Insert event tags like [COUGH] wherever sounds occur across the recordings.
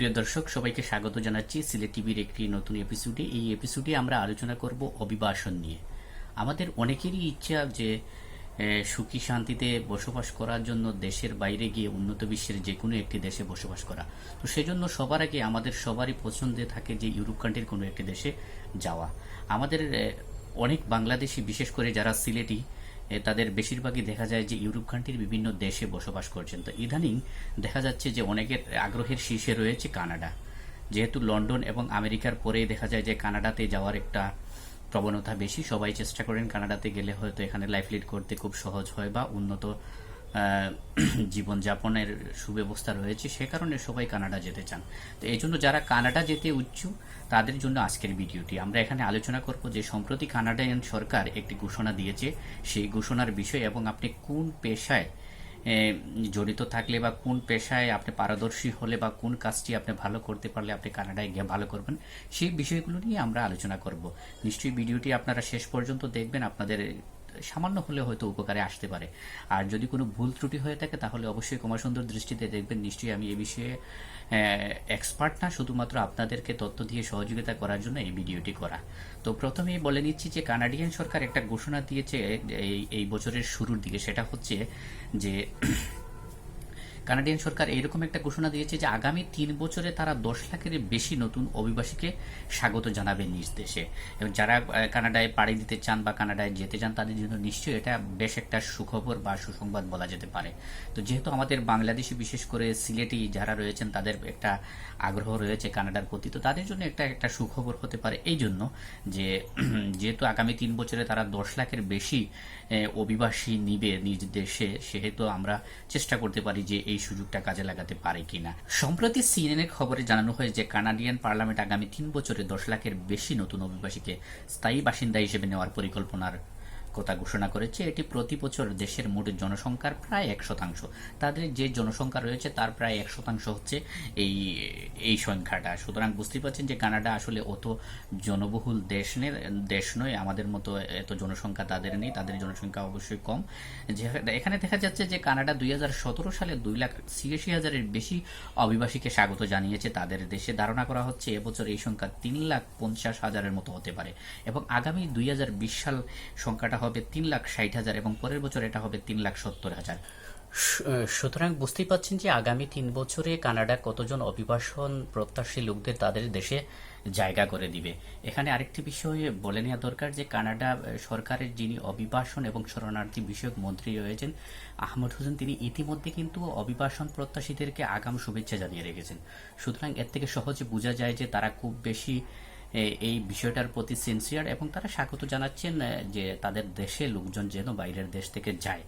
সুপ্রিয় দর্শক, সবাইকে স্বাগত জানাচ্ছি সিলেট টিভির একটি নতুন এপিসোডে এই এপিসোডে আমরা আলোচনা করব অভিবাসন নিয়ে। আমাদের অনেকেরই ইচ্ছা যে সুখী শান্তিতে বসবাস করার জন্য দেশের বাইরে গিয়ে উন্নত বিশ্বের যে কোনো একটি দেশে বসবাস করা। তো সেজন্য সবার আগে আমাদের সবারই পছন্দে থাকে যে, ইউরোপ কান্ট্রির কোনো একটি দেশে যাওয়া। আমাদের অনেক বাংলাদেশি, বিশেষ করে যারা সিলেটি তাদের বেশিরভাগই দেখা যায় যে ইউরোপ কান্ট্রির বিভিন্ন দেশে বসবাস করছেন। তো ইদানিং দেখা যাচ্ছে যে অনেকের আগ্রহের শীর্ষে রয়েছে কানাডা। যেহেতু লন্ডন এবং আমেরিকার পরেই দেখা যায় যে কানাডাতে যাওয়ার একটা প্রবণতা বেশি, সবাই চেষ্টা করেন কানাডাতে গেলে হয়তো এখানে লাইফ লিড করতে খুব সহজ হয় বা উন্নত [CLEARS THROAT] জীবনযাপনের সুব্যবস্থা রয়েছে, সে কারণে সবাই কানাডা যেতে চান। তো এই জন্য যারা কানাডা যেতে উচ্ছুক তাদের জন্য আজকের ভিডিওটি। আমরা এখানে আলোচনা করব যে সম্প্রতি কানাডিয়ান সরকার একটি ঘোষণা দিয়েছে। সেই ঘোষণার বিষয় এবং আপনি কোন পেশায় জড়িত থাকলে বা কোন পেশায় আপনি পারদর্শী হলে বা কোন কাজটি আপনি ভালো করতে পারলে আপনি কানাডায় গিয়ে ভালো করবেন, সেই বিষয়গুলো নিয়ে আমরা আলোচনা করব। নিশ্চয়ই ভিডিওটি আপনারা শেষ পর্যন্ত দেখবেন, আপনাদের সামান্য হলে হয়তো উপকারে আসতে পারে। আর যদি কোনো ভুল ত্রুটি হয়ে থাকে, তাহলে অবশ্যই কুমার সুন্দর দৃষ্টিতে দেখবেন। নিশ্চয়ই আমি এ বিষয়ে এক্সপার্ট না, শুধুমাত্র আপনাদেরকে তথ্য দিয়ে সহযোগিতা করার জন্য এই ভিডিওটি করা। তো প্রথমেই বলে নিচ্ছি যে, কানাডিয়ান সরকার একটা ঘোষণা দিয়েছে এই বছরের শুরুর দিকে। সেটা হচ্ছে যে কানাডিয়ান সরকার এইরকম একটা ঘোষণা দিয়েছে যে আগামী তিন বছরে তারা দশ লাখের বেশি নতুন অভিবাসীকে স্বাগত জানাবে নিজ দেশে। এবং যারা কানাডায় পাড়ি দিতে চান বা কানাডায় যেতে চান, তাদের জন্য নিশ্চয়ই এটা বেশ একটা সুখবর বা সুসংবাদ বলা যেতে পারে। তো যেহেতু আমাদের বাংলাদেশি বিশেষ করে সিলেটি যারা রয়েছেন, তাদের একটা আগ্রহ রয়েছে কানাডার প্রতি, তো তাদের জন্য একটা একটা সুখবর হতে পারে। এই জন্য যে, [CLEARS THROAT] যেহেতু আগামী তিন বছরে তারা দশ লাখের বেশি অভিবাসী নিবে নিজ দেশে, সেহেতু আমরা চেষ্টা করতে পারি যে এই সুযোগটা কাজে লাগাতে পারে কিনা। সম্প্রতি সিএনএন খবরে জানানো হয় যে, কানাডিয়ান পার্লামেন্ট আগামী তিন বছরে দশ লাখের বেশি নতুন অভিবাসীকে স্থায়ী বাসিন্দা হিসেবে নেওয়ার পরিকল্পনার কথা ঘোষণা করেছে, এটি প্রতি বছর দেশের মোট জনসংখ্যার প্রায় এক শতাংশ। তাদের যে জনসংখ্যা রয়েছে, তার প্রায় এক শতাংশ হচ্ছে এই এই সংখ্যাটা। সুতরাং বুঝতেই পারছেন যে কানাডা আসলে অত জনবহুল দেশ নে- দেশ নয়, আমাদের মতো এত জনসংখ্যা তাদের নেই, তাদের জনসংখ্যা অবশ্যই কম। যে, এখানে দেখা যাচ্ছে যে কানাডা দুই হাজার সতেরো সালে দুই লাখ ছিয়াশি হাজারের বেশি অভিবাসীকে স্বাগত জানিয়েছে তাদের দেশে। ধারণা করা হচ্ছে এবছর এই সংখ্যা তিন লাখ পঞ্চাশ হাজারের মতো হতে পারে এবং আগামী দুই হাজার বিশ সাল সংখ্যাটা হবে তিন লাখ ষাট হাজার এবং পরের বছর এটা হবে তিন লাখ সত্তর হাজার। সুতরাং বুঝতেই পাচ্ছেন যে আগামী তিন বছরে কানাডা কতজন অভিবাসন প্রত্যাশী লোকদের তাদের দেশে জায়গা করে দিবে। এখানে আরেকটি বিষয় বলে নেওয়া দরকার যে কানাডা সরকারের যিনি অভিবাসন এবং শরণার্থী বিষয়ক মন্ত্রী রয়েছেন, আহমদ হোসেন, তিনি ইতিমধ্যে কিন্তু অভিবাসন প্রত্যাশীদেরকে আগাম শুভেচ্ছা জানিয়ে রেখেছেন। সুতরাং এর থেকে সহজে বোঝা যায় যে তারা খুব বেশি এই বিষয়টার প্রতি সিনসিয়ার এবং তারা স্বাগত জানাচ্ছেন যে তাদের দেশে লোকজন যেন বাইরের দেশ থেকে যায়।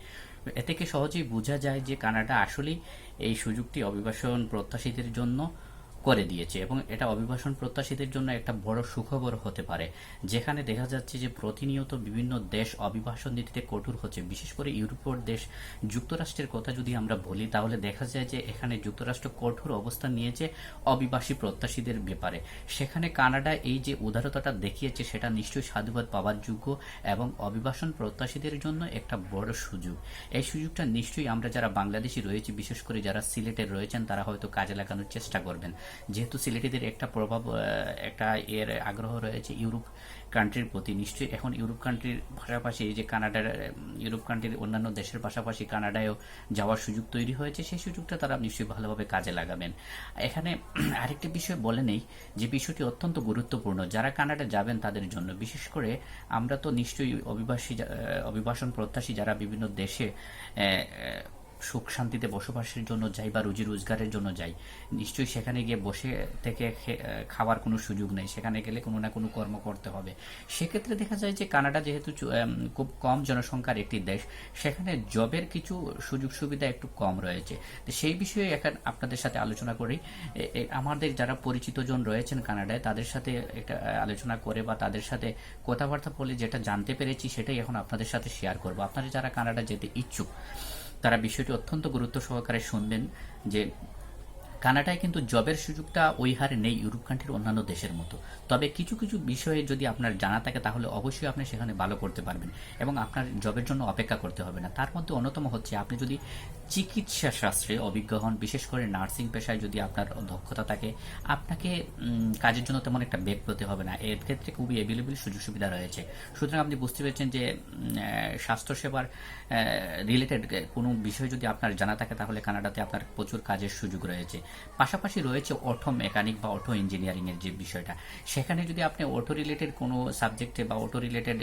এ থেকে সহজেই বোঝা যায় যে কানাডা আসলেই এই সুযোগটি অভিবাসন প্রত্যাশীদের জন্য করে দিয়েছে এবং এটা অভিবাসন প্রত্যাশীদের জন্য একটা বড় সুখবর হতে পারে। যেখানে দেখা যাচ্ছে যে প্রতিনিয়ত বিভিন্ন দেশ অভিবাসন নীতিতে কঠোর হচ্ছে। বিশেষ করে ইউরোপের দেশ যুক্তরাষ্ট্রের কথা যদি আমরা বলি, তাহলে দেখা যায় যে এখানে যুক্তরাষ্ট্র কঠোর অবস্থান নিয়েছে অভিবাসী প্রত্যাশীদের ব্যাপারে। সেখানে কানাডা এই যে উদারতাটা দেখিয়েছে, সেটা নিশ্চয়ই সাধুবাদ পাওয়ার যোগ্য এবং অভিবাসন প্রত্যাশীদের জন্য একটা বড় সুযোগ। এই সুযোগটা নিশ্চয়ই আমরা যারা বাংলাদেশি রয়েছি, বিশেষ করে যারা সিলেটের রয়েছেন, তারা হয়তো কাজে লাগানোর চেষ্টা করবেন। যেহেতু সিলেটিদের একটা প্রভাব একটা এর আগ্রহ রয়েছে ইউরোপ কান্ট্রির প্রতি, নিশ্চয়ই এখন ইউরোপ কান্ট্রির পাশাপাশি যে কানাডার ইউরোপ কান্ট্রির অন্যান্য দেশের পাশাপাশি কানাডায়ও যাওয়ার সুযোগ তৈরি হয়েছে, সেই সুযোগটা তারা নিশ্চয়ই ভালোভাবে কাজে লাগাবেন। এখানে [CLEARS THROAT] আরেকটি বিষয় বলে নেই যে বিষয়টি অত্যন্ত গুরুত্বপূর্ণ। যারা কানাডা যাবেন তাদের জন্য, বিশেষ করে আমরা তো নিশ্চয়ই অভিবাসী অভিবাসন প্রত্যাশী যারা বিভিন্ন দেশে সুখ শান্তিতে বসবাসের জন্য যাই বা রুজি রোজগারের জন্য যাই, নিশ্চয়ই সেখানে গিয়ে বসে থেকে খাওয়ার কোনো সুযোগ নেই। সেখানে গেলে কোনো না কোনো কর্ম করতে হবে। সেক্ষেত্রে দেখা যায় যে কানাডা যেহেতু খুব কম জনসংখ্যার একটি দেশ, সেখানে জবের কিছু সুযোগ সুবিধা একটু কম রয়েছে। সেই বিষয়ে এখন আপনাদের সাথে আলোচনা করি। আমাদের যারা পরিচিত জন রয়েছেন কানাডায়, তাদের সাথে একটা আলোচনা করে বা তাদের সাথে কথাবার্তা বলে যেটা জানতে পেরেছি, সেটাই এখন আপনাদের সাথে শেয়ার করব। আপনারা যারা কানাডা যেতে ইচ্ছুক তারা বিষয়টি অত্যন্ত গুরুত্ব সহকারে শুনবেন যে কানাডায় কিন্তু জবের সুযোগটা ওই হারে নেই, ইউরোপ কান্ট্রির অন্যান্য দেশের মতো। তবে কিছু কিছু বিষয়ে যদি আপনার জানা থাকে, তাহলে অবশ্যই আপনি সেখানে ভালো করতে পারবেন এবং আপনার জবের জন্য অপেক্ষা করতে হবে না। তার মধ্যে অন্যতম হচ্ছে, আপনি যদি চিকিৎসা শাস্ত্রে অভিজ্ঞ হন, বিশেষ করে নার্সিং পেশায় যদি আপনার দক্ষতা থাকে, আপনাকে কাজের জন্য তেমন একটা বেগ পেতে হবে না। এর ক্ষেত্রে খুবই অ্যাভেলেবল সুযোগ সুবিধা রয়েছে। সুতরাং আপনি বুঝতে পেরেছেন যে স্বাস্থ্যসেবার রিলেটেড কোনো বিষয় যদি আপনার জানা থাকে, তাহলে কানাডাতে আপনার প্রচুর কাজের সুযোগ রয়েছে। পাশাপাশি রয়েছে অটো মেকানিক বা অটো ইঞ্জিনিয়ারিং এর যে বিষয়টা। সেখানে যদি আপনি অটো রিলেটেড কোনো সাবজেক্টে বা অটো রিলেটেড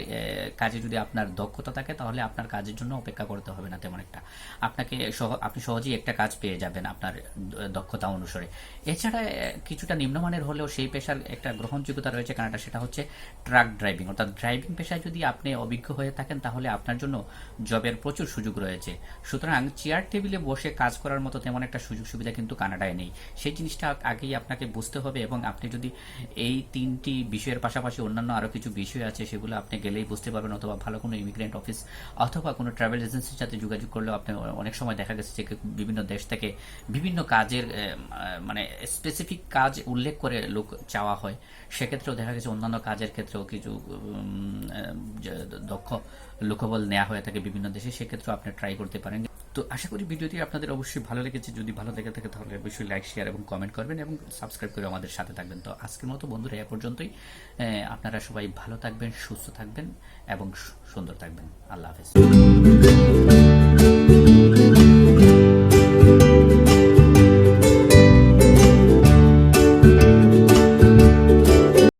কাজে যদি আপনার দক্ষতা থাকে, তাহলে আপনার কাজের জন্য অপেক্ষা করতে হবে না তেমন একটা। আপনাকে আপনি সহজেই একটা কাজ পেয়ে যাবেন আপনার দক্ষতা অনুসারে। এছাড়া কিছুটা নিম্নমানের হলেও সেই পেশার একটা গ্রহণযোগ্যতা রয়েছে কানাডা সেটা হচ্ছে ট্রাক ড্রাইভিং অর্থাৎ ড্রাইভিং পেশায় যদি আপনি অভিজ্ঞ হয়ে থাকেন, তাহলে আপনার জন্য জবের প্রচুর সুযোগ রয়েছে। সুতরাং চেয়ার টেবিলে বসে কাজ করার মতো তেমন একটা সুযোগ সুবিধা কিন্তু কানাডায় নেই। সেই জিনিসটা আগেই আপনাকে বুঝতে হবে এবং আপনি যদি এই তিনটি বিষয়ের পাশাপাশি অন্যান্য আরও কিছু বিষয় আছে, সেগুলো আপনি গেলেই বুঝতে পারবেন অথবা ভালো কোনো ইমিগ্রেন্ট অফিস অথবা কোনো ট্রাভেল এজেন্সির সাথে যোগাযোগ করলেও আপনি অনেক সময় দেখা গেছে যে বিভিন্ন দেশ থেকে বিভিন্ন কাজের মানে স্পেসিফিক কাজ উল্লেখ করে লোক চাওয়া হয়। সেক্ষেত্রেও দেখা গেছে অন্যান্য কাজের ক্ষেত্রেও কিছু দক্ষ লোকবল নেওয়া হয়ে থাকে বিভিন্ন দেশে। সেক্ষেত্রেও আপনি ট্রাই করতে পারেন। তো আশা করি ভিডিওটি আপনাদের অবশ্যই ভালো লেগেছে। যদি ভালো লেগে থাকে তাহলে অবশ্যই লাইক শেয়ার এবং কমেন্ট করবেন এবং সাবস্ক্রাইব করে আমাদের সাথে থাকবেন। তো আজকের মতো বন্ধুরা, এ পর্যন্তই। আপনারা সবাই ভালো থাকবেন, সুস্থ থাকবেন এবং সুন্দর থাকবেন। আল্লাহ হাফেজ।